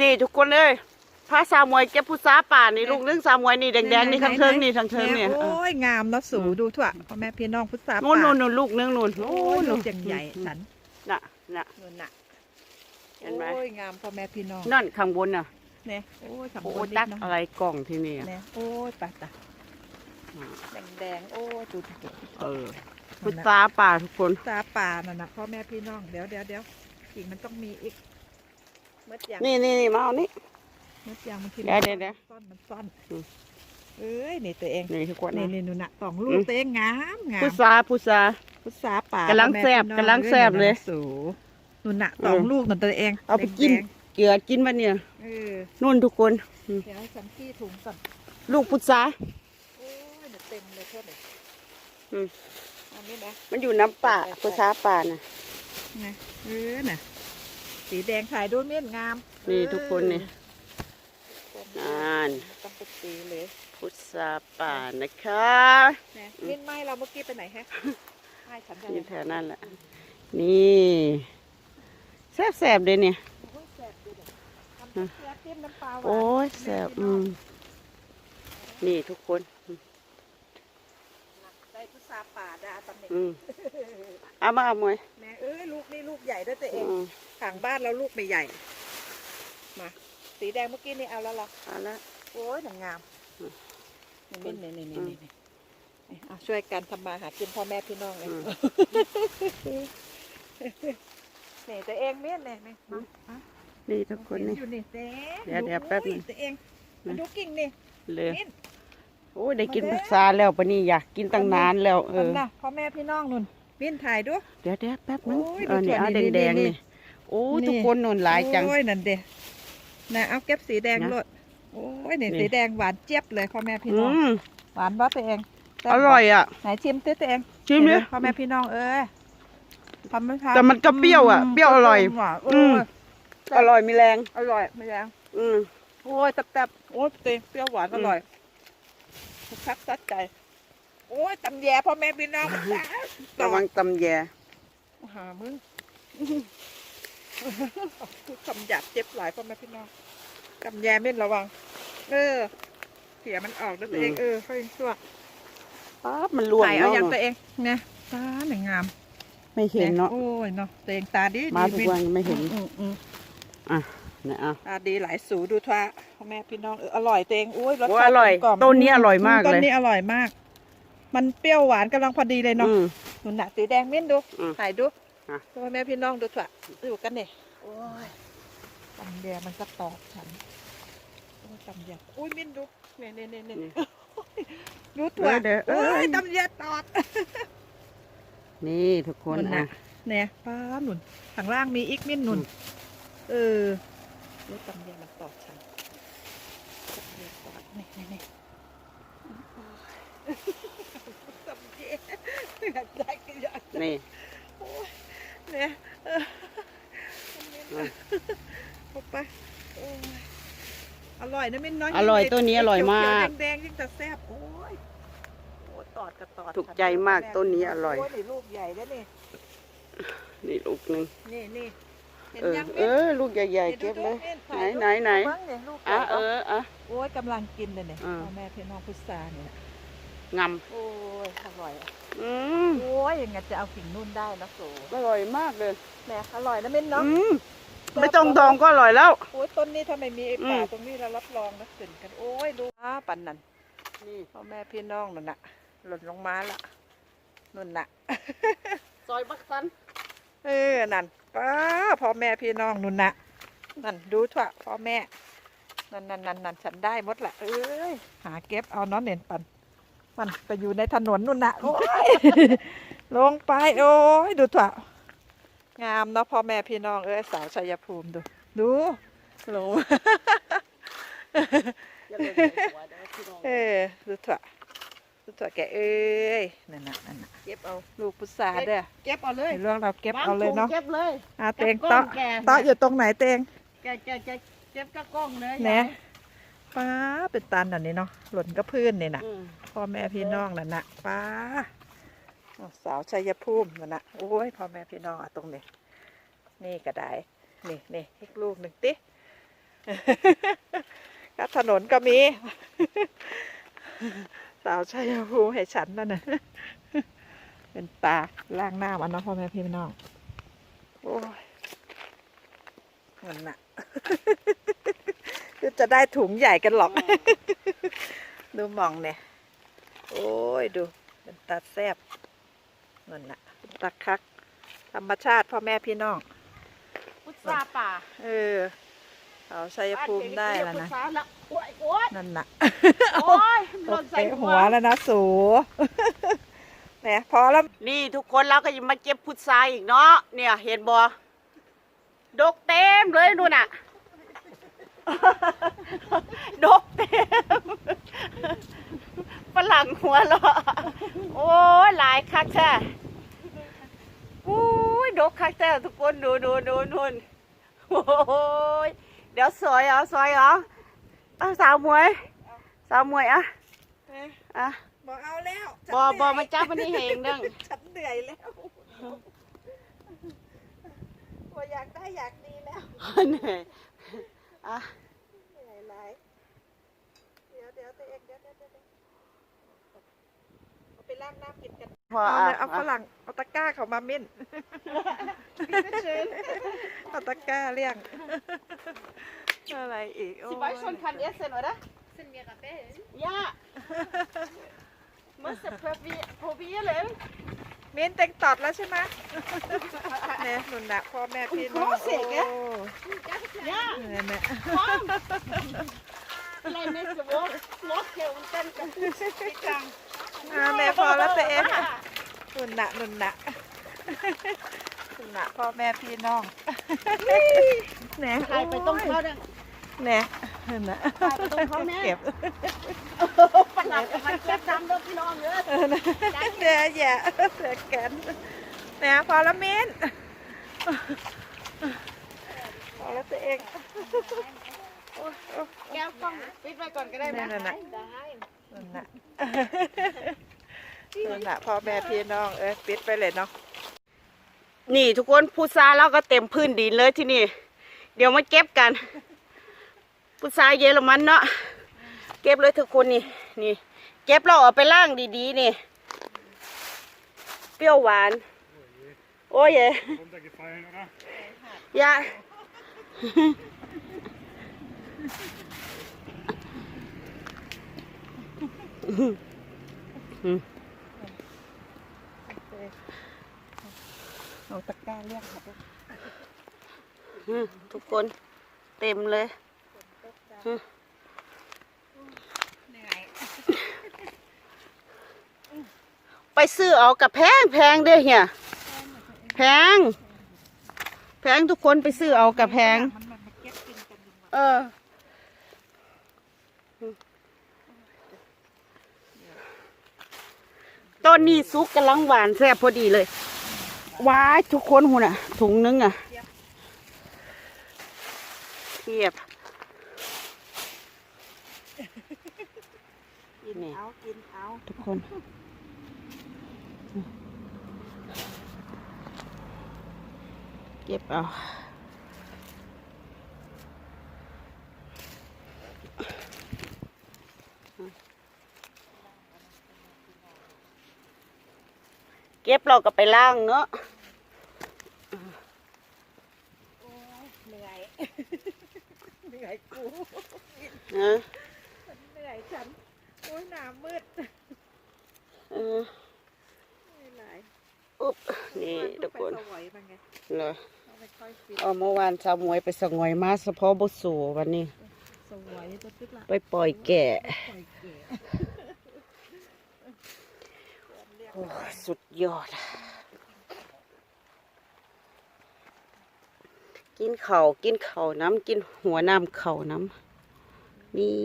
นี่ทุกคนเลยพาสาวมวยเก็บพุทราป่านี่ลูกนึงสาวมวยนี่แดงๆนี่ทั้งเทิงนี่ทั้งเทิงเนี่ยโอ้ยงามเนาะสูดูทั่วพ่อแม่พี่น้องพุทธานู่นป่านู่นนู่นลูกนึงนู่นโอ้ยลูกอย่างใหญ่ฉันน่ะน่ะนู่นน่ะเห็นไหมโอ้ยงามพ่อแม่พี่น้องนั่นข้างบนน่ะเนี่ยโอ้ยสำโอ้คัญตักเนาะอะไรกล่องที่นี่อะเนี่ยโอ้ยปะตาอ่าแดงแดงๆโอ้ยดูดูดูเออพุทราป่าทุกคนพุทธาป่านั่นน่ะพ่อแม่พี่น้องเดี๋ยวเดี๋ยวเดี๋ยวกิ่งมันต้องมีอีกเมื่อยางนี่นี่นี่มาเอานี่เมื่อยางมันทีเดี๋ยวเดี๋ยวเดี๋ยวซ่อนมันซ่อนอืม เอ้ยนี่ตัวเองนี่ทุกคนนี่นะนี่นู่นน่ะสองลูอืกม ตัวเองงามงามพุทราพุทรา พุทธาป่ากำลังพ่อม่แซ่บพี่น้องกำลังแซ่บเลยสูนู่นน่ะเออสองลูกนั่นตัวเองเอาไปกิน แดงเกลือกินมาเนี่ยๆเออนู่นทุกคน เดี๋ยวให้ฉันขี้ถุงก่อนลูกพุทรา โอ้ยเดี๋ยวเต็มเลยเท่าไหร่อืม อันนี้นะ มันอยู่น้ำป่าพุทราป่าน่ะไงเออน่ะ สีแดงขายด้วยเมี่ยนงามนี่ทุกคนนี่เออนั่นต้องเป็นสีเลยพุทราป่านะคะนะเมี่ยนไหมเราเมื่อกี้ไปไหนฮะให้ฉันจะอยู่แถวนั้นแหละนี่แซ่บแสบๆเลยเนี่ยโอ้ยแซ่บดูดิทำเป็นเสียจิ้มน้ำปลาหวานโอ้ยแสบอืมนี่ทุกคนได้พุทราป่าดาตำแหน่งอืมเอามาเอามวยแม่เอ้ยลูกนี่ลูกใหญ่ด้วยตัวเองอืมข้างบ้านเราลูกไม่ใหญ่ มา สีแดงเมื่อกี้นี่เอาแล้วเหรอ เอาละ โอ้ยหนังงามอืมนี่นี่นี่นี่อืมนี่นี่เอาช่วยกันทำมาหากินพ่อแม่พี่น้องเลยอืม นี่ตัวเองเมียนเลยนี่มามานี่ทุกคนนี่เห็อยู่นี่เต้เดี๋ยวเดี๋ยวแป๊บหนึ่งตัวเองมานะดูกิ่งนี่เลยมิ้น โอ้ยได้กินพุทราแล้วปะนี่อยากกินตั้งนานแล้วเออทำนะพ่อแม่พี่น้องนุ่นมิ้นถ่ายดูเดี๋ยวเดี๋ยวแป๊บนึงโอ้ยเออนี่ดูเอาส่วนนี้แดงๆนี่นี่โอ้ยนี่ทุกคนนนหลายจังโอ้ยนั่นเด้นะเอาเก็บสีแดงนะโลดโอ้ยนี่นี่สีแดงหวานเจี๊ยบเลยพ่อแม่พี่อืน้องมหวานบ่ตัวเองแซ่บอบ่ร่อยอะไหนชิมติตัวเองชิมดิเห็นไหพ่อแม่พี่น้องเอ้ยทำไม่ทันแต่มันก็เปรี้ยวอะเปรี้ยวอร่อยหวานอืมอร่อยมีแรงอร่อยไม่แรงอืมโอ้ยแซ่บๆโอ้ยเต็มเปรี้ยวหวานอือมร่อย ชักซัดใจ โอ้ยตำแยพ่อแม่พี่น้องระวังตำแยหามึงพูดคำหยาบเจ็บหลายพ่อแม่พี่น้องตำแยเม่นระวัง เออ เสียมันออกด้วยตัวเองเออค่อยชั่วป๊าบมันล่วงถ่ายเอาเนาะอย่างตัวเองเนี่ยตาหนึ่งงามไม่เห็นเนาะโอ้ยเนาะตัวเองตาดีมาดีทุกวันไม่เห็นอืมอืมเนี่ยอะตาดีหลายสูดูท่าพ่อแม่พี่น้องเอออร่อยตัวเองอุ้ยรสโอ้ชาติอร่อย กลมๆต้นนี้อร่อยมากต้นเลย นี้อร่อยมาก มันเปรี้ยวหวานกำลังพอดีเลยเนาะอืม หนุนหนะสีแดงมิ้นดูอืมถ่ายดูอะ พ่อแม่พี่น้องดูถ่ะอยู่กันเนี่ยโอ้ยตำแยมันก็ตอกฉันโอ้ยตำแยอุ้ยมิ้นดูเนี่ยเนี่ยเนี่ยเนี่ยนี่ดูถั่วเดี๋ยวเดี๋ยวเอ้โอ้ย ยตำแยตอด นี่ทุกคนนั่นอะ น่ะ เนี่ยป้าหนุนข้างล่างมีอีกมิ้นหนุนอืมเออ ดูตำแยมันตอดฉันตำแยตอดนี่นี่นี่ตำแยอยากได้ก็อยากได้นี่เนี่ยเอออะพบไปโอ้ยอร่อยนะมิ้นน้อยอร่อยตัวนี้อร่อยมากเขีวๆแดงๆยิ่งแต่แซ่บโอ้ยโอ้ยตอดกับตอดถูกใจมากต้นนี้อร่อยโอ้ยนี่ลูกใหญ่แล้วนี่นี่ลูกหนึงนี่นี่ เห็นเออยังเอมิ้นอลูกใหญ่ๆเก็บเลย ไหนไหนไหนลูกอะเออออะ โอ้ยกำลังกินเลยเนี่ยอ่า พ่อแม่พี่น้องพุทราเนี่ยงโอ้ยอร่อยอะำอืมโอ้ยยังไงจะเอากิ่งนุ่นได้นะโสอร่อยมากเลยแหม่อร่อยนะมิ้นเนาะอืมไม่ต้องดองก็อร่อยแล้ว โอ้ยต้นนี้ถ้าไม่มีไอ้ป่าอืม ตรงนี้เรารับรองนะขึ้นกัน โอ้ยดูอ้าปันนั่นนี่พ่อแม่พี่น้องนั่นน่ะหล่นลงมาละนุ่นน่ะซอยบักซัน เออ นั่นป้าพ่อแม่พี่น้องนุ่นน่ะนั่นดูเถอะพ่อแม่ นั่นนั่นนั่นนั่นฉันได้หมดแหละเอ้ยหาเก็บเอาเน้องเน่นปันมันไปอยู่ในถนนนุ่นน่ะโอ้ยลงไปโอ้ยดูเถอะงามเนาะพ่อแม่พี่น้องเอ้ยสาวชัยภูมิดู ดูลงเออดูเถอะดูเถอะแกเอ้ยนั่นน่ะนั่นน่ะเก็บเอา ลูกพุทราเด้อเก็บเอาเลยในเรื่องเราเก็บเอาเลยเนาะเก็บเลยอาเตงก็บก้เตาะนแก่เตาะอยู่ตรงไหนเตงแกแกแกเก็บกับกล้องเลยแหนป้าเป็นตันอันนี้เนาะหล่นก็พื้นนี่น่ะอืมพ่อแม่พี่น้องนั่นน่ะป้าอ้าวสาวชัยภูมินั่นน่ะโอ้ยพ่อแม่พี่น้องอะตรงนี้นี่ก็ได้นี่นี่อีกลูกหนึ่งติก็ถนนก็มี สาวชัยภูมิให้ฉันนั่นนะเป็นปลาล่างหน้ามันเนาะพ่อแม่พี่น้อง โอ้ยเงินน่ะจะได้ถุงใหญ่กันหรอก ดูหมองเนี่ย โอ้ยดู เป็นตาแซบเงินน่ะเป็นตาคัก ธรรมชาติพ่อแม่พี่น้อง พุทราป่า เออสาวชัยภูมิได้แล้วนะ พุทราแล้วโอ้ยโอ้ยนั่นน่ะโอ้ยหตล่กนใส่เตะหัหัววแล้วนะสูเนี่ยพอแล้วนี่ทุกคนเราก็ยังมาเก็บพุทราอีกเนาะเนี่ยเห็นบ่ดกเต็มเลยนู่นน่ะ ดกเต็มฝรั่งหัวเราะโอ้ยหลายคักแท้โอ้ยดกคักแท้ทุกคนดูดูดูนู่นโอ้ยเดี๋ยวสวยเหรอสวยเหรอเอาสาวมวย สาวมวยอะอะบอกเอาแล้วบอบอมาจับมันนี่เองดังฉันเหนื่อยแล้วบออยากได้อยากดีแล้วเหนื่อยอะเหนื่อยหลายเดี๋ยวเดี๋ยวตัวเองเดี๋ยวเดี๋ยวเดี๋ยวเดี๋ยวเอาไปล้างน้ำกินกันพอเอาอะเลยเอาฝรั่งเอาตะกร้าเขามามิ้นเอาตะกร้าเลี้ยง อะไรอีกโอ้สิยไปชนคันเอสเซน oder? Sind wir Rebellen? Ja. Måste probi- probieren. มิ้นเต็งตอดแล้วใช่ไหมเนี่ยหนุนนะพ่อแม่พี่น้องโอ้เสกอะโอ้ Ja, เนี่ยเนี่ย komm. Vielleicht nächste Woche Flocke und dann kaputt. gegangen. อ่าแม่พอแล้วตัวเองหนุนนะหนุนนะหนุนนะพ่อแม่พี่น้องเนี่ย ใครไปต้องเขาดังเนี่ย หนุนนะใครไปต้องเขาแน่ เก็บฝรั่งมันเก็บตามรถพี่น้องเลยเออนะเดี๋ยวแย่เสือแกนเนี่ยพอแล้วมิ้นพอแล้วตัวเองโอ้ยโอ้ยแก้วกล้องปิดไว้ก่อนก็ได้นั่นะนน่ะนั่นน่ะนั่นน่ะพ่อแม่พี่น้องเอ้ยปิดไปเลยเนาะนี่ทุกคนพุทราเราก็เต็มพื้นดินเลยที่นี่ เดี๋ยวมาเก็บกัน พุทราเยอรมันเนาะเก็บเลยทุกคนนี่นี่เก็บเราเอาไปล่างดีๆนี่ เปรี้ยวหวาน โอ้ยเย่ runtergefallen, oder? ยะเอาตะกร้าเรียกครับอืมทุกคนเต็มเลย เหนื่อยไปซื้อเอากับแพงแพงเด้อเฮียแพง แพงทุกคนไปซื้อเอากับแพง มันมันมาเก็บกินกันดีกว่าเออ ต้นนี้ซุกกำลังหวานแซ่บพอดีเลย ว้ายทุกคนหูน่ะ ถุงนึงอะเทียบ กินนี่เอากินเอาทุกคนเก็บเอาเก็บเราก็ไปล่างเนาะเหนื่อย เหนื่อยกูนะเหนื่อยฉันโอ้ยหน้ามืดเออเหนื่อยหลายอุ๊บนี่ทุกคนไปสวยมาไงเหรอเราไม่ค่อยฟิตเอาเมื่อวานชาวมวยไปสงวยมาเฉพาะบุสูวันนี้ สวยจะตึ๊ดละไปปล่อยแกะ ปล่อยเก๋โอ้ยสุดยอดกินเข่าวกินเข่าวน้ำกินหัวน้ำเข่าวน้ำนี่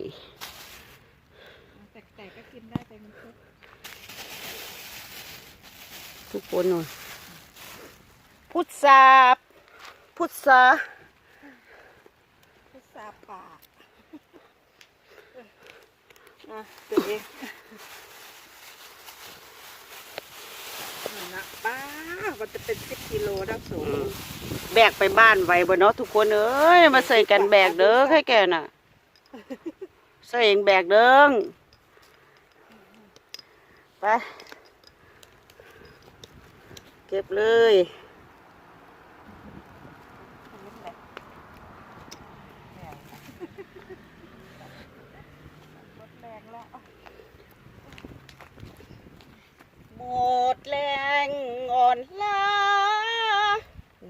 แต่แต่ ก็กินได้แต่มันก็ทุกคนนู่นพุทธาพุทธาพุทราป่าอะตัวเองนั่นนะนะป้ามันจะเป็นสิบกิโลได้สูงแบกไปบ้านไว้บ่เนาะทุกคนเอ้ยมาใส่กันแบกเด้อให้แกน่ะ ใส่เองแบกเด้ง ไป เก็บเลยนี่แหละเนี่ยหมดแรงแล้วหมดแรงอ่อนล้า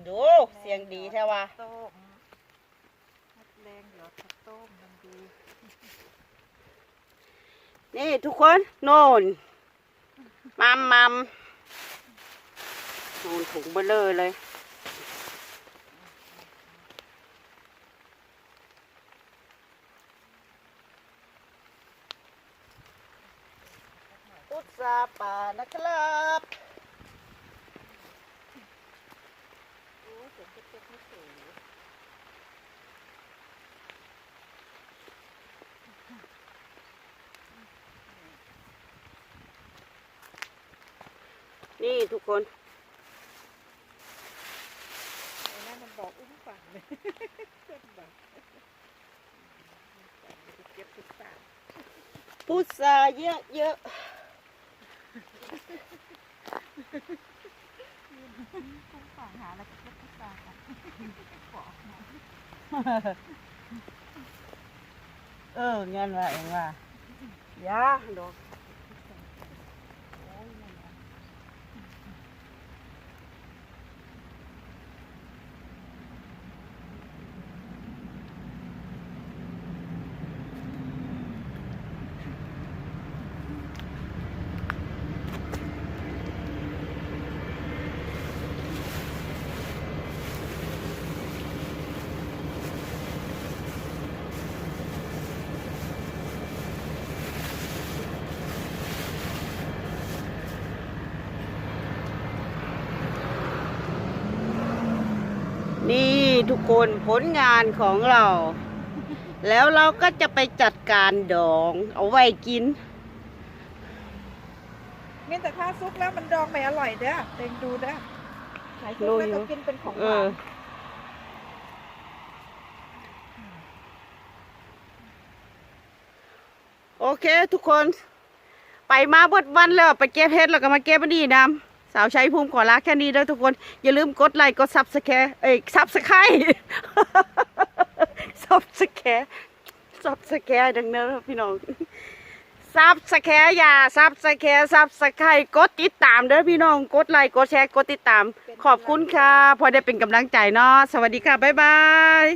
ดูเสียงดีแท้ว่ะต้มหมดแรงเดี๋ยวจะต้มมันดี นี่ทุกคน โน่น มัมมัมโน่นถุงเบลอเลยพุทราป่านะครับโอ้เสียเจ็บๆไม่สูง นี่ทุกคนไอ้นั่นมันบอกอุ้มฝังเลยเพื่อนบอกมันจะเก็บทุกสามพุทราเยอะเยอะอุ้มฝังหาแล้วก็เก็บทุกสามกันบอกมาเออเงินว่าเองว่า ยาดอก นี่ ทุกคนผลงานของเรา แล้วเราก็จะไปจัดการดอง เอาไว้กินมีแต่ถ้าซุกแล้วมันดองไม่อร่อยเด้อเต็งดูเด้อไหนซุกแล้วก็กินเป็นของหเอวาอนโอเค ทุกคน ไปมาเบดวันแล้ว ไปเก็บเห็ดแล้วก็มาเก็บอันนี้นํ สาวใช้ภูมิขอลาแค่นี้เด้อทุกคน อย่าลืมกดไลค์กดซับสแคร์เอ้ยซับสไครซับสแคร์ซับสแคร์ดังนั้นพี่น้องซับสแคร์อย่าซับสแคร์ซับสไครกดติดตามเด้อพี่น้องกดไลค์กดแชร์กดติดตาม ขอบคุณค่ะ พอได้เป็นกำลังใจเนาะสวัสดีค่ะบ๊ายบาย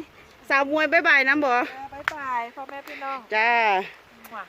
สาวมวยบ๊ายบายนะบ่เออบ๊ายบายพ่อแม่พี่น้องจ้าว่ะ